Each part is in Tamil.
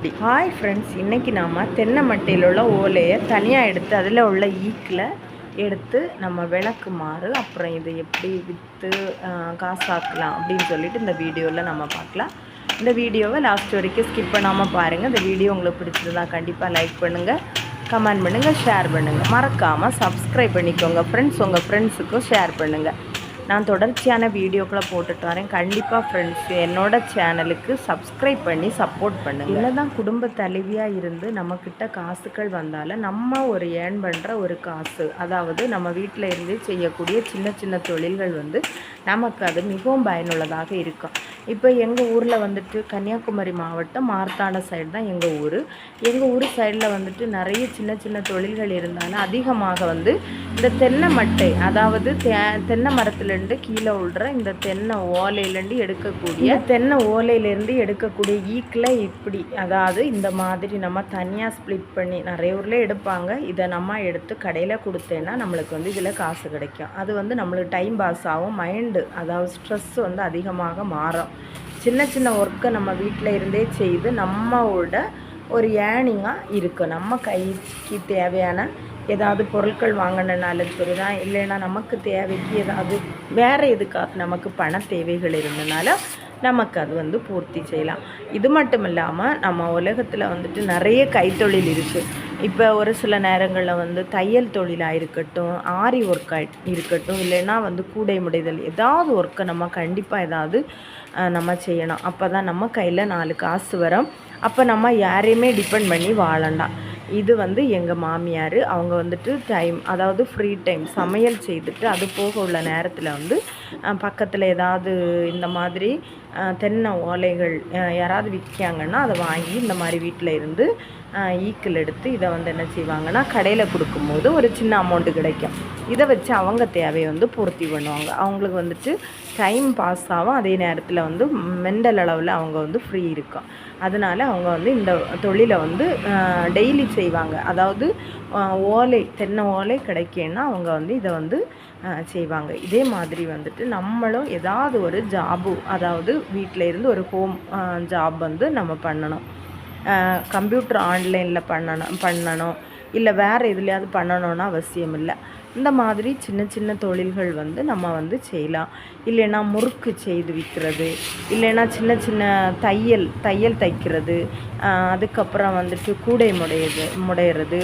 எப்படி ஹாய் ஃப்ரெண்ட்ஸ் இன்றைக்கி நாம் தென்னை மட்டையில் உள்ள ஓலையை தனியாக எடுத்து அதில் உள்ள ஈக்கில் எடுத்து நம்ம விளக்குமாறு அப்புறம் இதை எப்படி விற்று காசாக்கலாம் அப்படின்னு சொல்லிட்டு இந்த வீடியோவில் நம்ம பார்க்கலாம். இந்த வீடியோவை லாஸ்ட் வரைக்கும் ஸ்கிப் பண்ணாமல் பாருங்கள் இந்த வீடியோ உங்களுக்கு பிடிச்சிருந்தா கண்டிப்பாக லைக் பண்ணுங்கள் கமெண்ட் பண்ணுங்கள் ஷேர் பண்ணுங்கள் மறக்காமல் சப்ஸ்கிரைப் பண்ணிக்கோங்க ஃப்ரெண்ட்ஸ் உங்கள் ஃப்ரெண்ட்ஸுக்கும் ஷேர் பண்ணுங்கள் நான் தொடர்ச்சியான வீடியோக்களை போட்டுட்டு வரேன். கண்டிப்பாக ஃப்ரெண்ட்ஸ் என்னோட சேனலுக்கு சப்ஸ்கிரைப் பண்ணி சப்போர்ட் பண்ணுங்கள் என்னதான் குடும்ப தலைவியாக இருந்து நம்மக்கிட்ட காசுகள் வந்தாலும் நம்ம ஒரு ஏர்ன் பண்ணுற ஒரு காசு அதாவது நம்ம வீட்டில் இருந்து செய்யக்கூடிய சின்ன சின்ன தொழில்கள் வந்து நமக்கு அது மிகவும் பயனுள்ளதாக இருக்கும். இப்போ எங்கள் ஊரில் வந்துட்டு கன்னியாகுமரி மாவட்டம் மார்த்தாண்ட சைடு தான் எங்கள் ஊர். எங்கள் ஊர் சைடில் வந்துட்டு நிறைய சின்ன சின்ன தொழில்கள் இருந்தாலும் அதிகமாக வந்து இந்த தென்னை மட்டை அதாவது தென்னை தென்னை மரத்துலேருந்து கீழே விழுற இந்த தென்னை ஓலையிலேருந்து எடுக்கக்கூடிய தென்னை ஓலையிலேருந்து எடுக்கக்கூடிய ஈக்கில் இப்படி அதாவது இந்த மாதிரி நம்ம தனியாக ஸ்ப்ளிட் பண்ணி நிறைய ஊரில் எடுப்பாங்க. இதை நம்ம எடுத்து கடையில் கொடுத்தேன்னா நம்மளுக்கு வந்து இதில் காசு கிடைக்கும். அது வந்து நம்மளுக்கு டைம் பாஸ் ஆகும். மைண்டு அதாவது ஸ்ட்ரெஸ் வந்து அதிகமாக மாறும். சின்ன சின்ன ஒர்க்கை நம்ம வீட்டில் இருந்தே செய்து நம்மளோட ஒரு ஏர்னிங்காக இருக்கும் நம்ம கைக்கு தேவையான ஏதாவது பொருட்கள் வாங்கினாலும் சரி தான் இல்லைன்னா நமக்கு தேவைக்கு ஏதாவது வேறு எதுக்காக நமக்கு பண தேவைகள் இருந்தனால நமக்கு அது வந்து பூர்த்தி செய்யலாம். இது மட்டும் இல்லாமல் நம்ம உலகத்தில் வந்துட்டு நிறைய கைத்தொழில் இருக்குது இப்போ ஒரு சில நேரங்களில் வந்து தையல் தொழிலாக இருக்கட்டும் ஆரி ஒர்க் இருக்கட்டும் இல்லைன்னா வந்து கூடை முடைதல் ஏதாவது ஒர்க்கை நம்ம கண்டிப்பாக ஏதாவது நம்ம செய்யணும். அப்போ தான் நம்ம கையில் நாலு காசு வரும். அப்போ நம்ம யாரையுமே டிபெண்ட் பண்ணி வாழண்டாம் இது வந்து எங்கள் மாமியார் அவங்க வந்துட்டு டைம் அதாவது ஃப்ரீ டைம் சமையல் செய்துட்டு அது போக உள்ள நேரத்தில் வந்து பக்கத்தில் ஏதாவது இந்த மாதிரி தென்னை ஓலைகள் யாராவது விற்காங்கன்னா அதை வாங்கி இந்த மாதிரி வீட்டில் இருந்து ஈக்கிள் எடுத்து இதை வந்து என்ன செய்வாங்கன்னா கடையில் கொடுக்கும்போது ஒரு சின்ன அமௌண்ட்டு கிடைக்கும். இதை வச்சு அவங்க தேவையை வந்து பூர்த்தி பண்ணுவாங்க. அவங்களுக்கு வந்துட்டு டைம் பாஸ் ஆகும். அதே நேரத்தில் வந்து மெண்டல் அளவில் அவங்க வந்து ஃப்ரீ இருக்கும் அதனால் அவங்க வந்து இந்த தொழிலை வந்து டெய்லி செய்வாங்க. அதாவது ஓலை தென்னை ஓலை கிடைக்கேன்னா அவங்க வந்து இதை வந்து செய்வாங்க. இதே மாதிரி வந்துட்டு நம்மளும் ஏதாவது ஒரு ஜாபு அதாவது வீட்டில் இருந்து ஒரு ஹோம் ஜாப் வந்து நம்ம பண்ணணும். கம்ப்யூட்டர் ஆன்லைனில் பண்ணணும் பண்ணணும். இல்லை வேறு எதுலையாவது பண்ணணும்னு அவசியம் இல்லை. இந்த மாதிரி சின்ன சின்ன தொழில்கள் வந்து நம்ம வந்து செய்யலாம். இல்லைன்னா முறுக்கு செய்து விற்கிறது இல்லைன்னா சின்ன சின்ன தையல் தையல் தைக்கிறது அதுக்கப்புறம் வந்துட்டு கூடை முடையது முடையிறது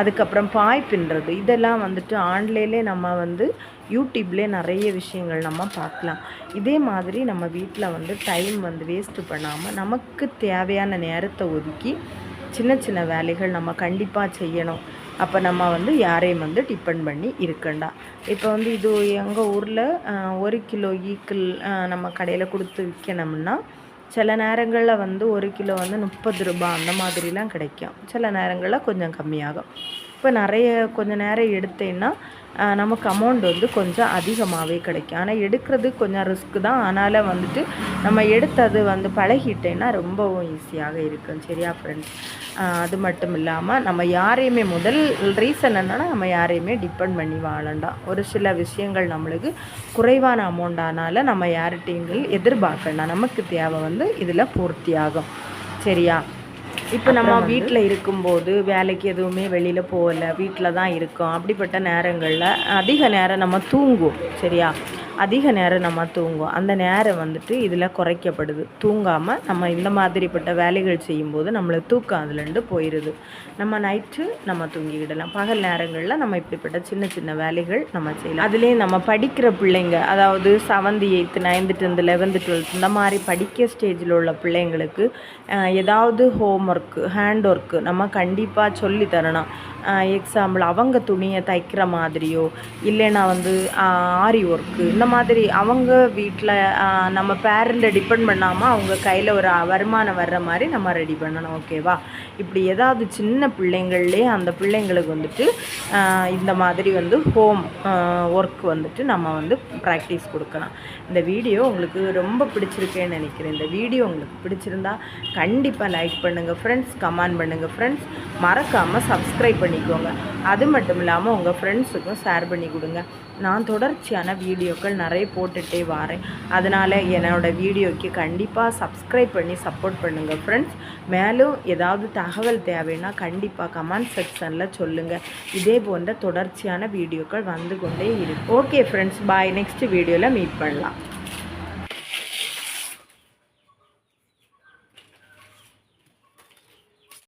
அதுக்கப்புறம் பாய் பின்னுறது இதெல்லாம் வந்துட்டு ஆன்லைன்லே நம்ம வந்து யூடியூப்லேயே நிறைய விஷயங்கள் நம்ம பார்க்கலாம். இதே மாதிரி நம்ம வீட்டில் வந்து டைம் வந்து வேஸ்ட்டு பண்ணாமல் நமக்கு தேவையான நேரத்தை ஒதுக்கி சின்ன சின்ன வேலைகள் நம்ம கண்டிப்பாக செய்யணும். அப்போ நம்ம வந்து யாரையும் வந்து டிபெண்ட் பண்ணி இருக்கண்டா. இப்போ வந்து இது எங்கள் ஊரில் ஒரு கிலோ ஈக்கிள் நம்ம கடையில் கொடுத்து விற்கணும்னா சில நேரங்களில் வந்து ஒரு கிலோ வந்து முப்பது ரூபாய் அந்த மாதிரிலாம் கிடைக்கும். சில நேரங்களில் கொஞ்சம் கம்மியாகும். இப்போ நிறைய கொஞ்சம் நேரம் எடுத்தேன்னா நமக்கு அமௌண்ட் வந்து கொஞ்சம் அதிகமாகவே கிடைக்கும். ஆனால் எடுக்கிறது கொஞ்சம் ரிஸ்க்கு தான். அதனால் வந்துட்டு நம்ம எடுத்தது வந்து பழகிட்டேன்னா ரொம்பவும் ஈஸியாக இருக்கும். சரியா ஃப்ரெண்ட்ஸ் அது மட்டும் இல்லாமல் நம்ம யாரையுமே முதல் ரீசன் என்னென்னா நம்ம யாரையுமே டிபெண்ட் பண்ணி வாழண்டாம். ஒரு சில விஷயங்கள் நம்மளுக்கு குறைவான அமௌண்ட் ஆனாலும் நம்ம யார்கிட்டையும் எதிர்பார்க்கலாம் நமக்கு தேவை வந்து இதில் பூர்த்தியாகும். சரியா? இப்போ நம்ம வீட்டில் இருக்கும்போது வேலைக்கு எதுவுமே வெளியில் போகலை வீட்டில் தான் இருக்கோம். அப்படிப்பட்ட நேரங்களில் அதிக நேரம் நம்ம தூங்குவோம் சரியா? அதிக நேரம் நம்ம தூங்குவோம். அந்த நேரம் வந்துட்டு இதில் குறைக்கப்படுது. தூங்காமல் நம்ம இந்த மாதிரிப்பட்ட வேலைகள் செய்யும்போது நம்மளை தூக்கம் அதுலேருந்து போயிடுது நம்ம நைட்டு நம்ம தூங்கிக்கிடலாம். பகல் நேரங்களில் நம்ம இப்படிப்பட்ட சின்ன சின்ன வேலைகள் நம்ம செய்யலாம். அதுலேயும் நம்ம படிக்கிற பிள்ளைங்க அதாவது seventh eighth ninth tenth eleventh twelfth இந்த மாதிரி படிக்க ஸ்டேஜில் உள்ள பிள்ளைங்களுக்கு ஏதாவது ஹோம் ஒர்க்கு ஹேண்ட் ஒர்க்கு நம்ம கண்டிப்பாக சொல்லி தரணும். எக்ஸாம்பிள் அவங்க துணியை தைக்கிற மாதிரியோ இல்லைன்னா வந்து ஆரி ஒர்க்கு இந்த மாதிரி அவங்க வீட்டில் நம்ம பேரண்ட்டை டிபெண்ட் பண்ணாமல் அவங்க கையில் ஒரு வருமானம் வர்ற மாதிரி நம்ம ரெடி பண்ணணும் ஓகேவா இப்படி ஏதாவது சின்ன பிள்ளைங்கள்லே அந்த பிள்ளைங்களுக்கு வந்துட்டு இந்த மாதிரி வந்து ஹோம் ஒர்க் வந்துட்டு நம்ம வந்து ப்ராக்டிஸ் கொடுக்கலாம். இந்த வீடியோ உங்களுக்கு ரொம்ப பிடிச்சிருக்கேன்னு நினைக்கிறேன். இந்த வீடியோ உங்களுக்கு பிடிச்சிருந்தா கண்டிப்பாக லைக் பண்ணுங்கள் ஃப்ரெண்ட்ஸ் கமெண்ட் பண்ணுங்கள் ஃப்ரெண்ட்ஸ் மறக்காமல் சப்ஸ்கிரைப் பண்ணிக்கோங்க. அது மட்டும் இல்லாமல் உங்கள் ஃப்ரெண்ட்ஸுக்கும் ஷேர் பண்ணி கொடுங்க. நான் தொடர்ச்சியான வீடியோக்கள் நிறைய போட்டுகிட்டே வரேன். அதனால் என்னோடய வீடியோக்கு கண்டிப்பாக சப்ஸ்கிரைப் பண்ணி சப்போர்ட் பண்ணுங்கள் ஃப்ரெண்ட்ஸ் மேலும் ஏதாவது தகவல் தேவைன்னா கண்டிப்பாக கமெண்ட் செக்ஷனில் சொல்லுங்கள் இதே போன்ற தொடர்ச்சியான வீடியோக்கள் வந்து கொண்டே இருக்கும். ஓகே ஃப்ரெண்ட்ஸ் பாய் நெக்ஸ்ட் வீடியோவில் மீட் பண்ணலாம்.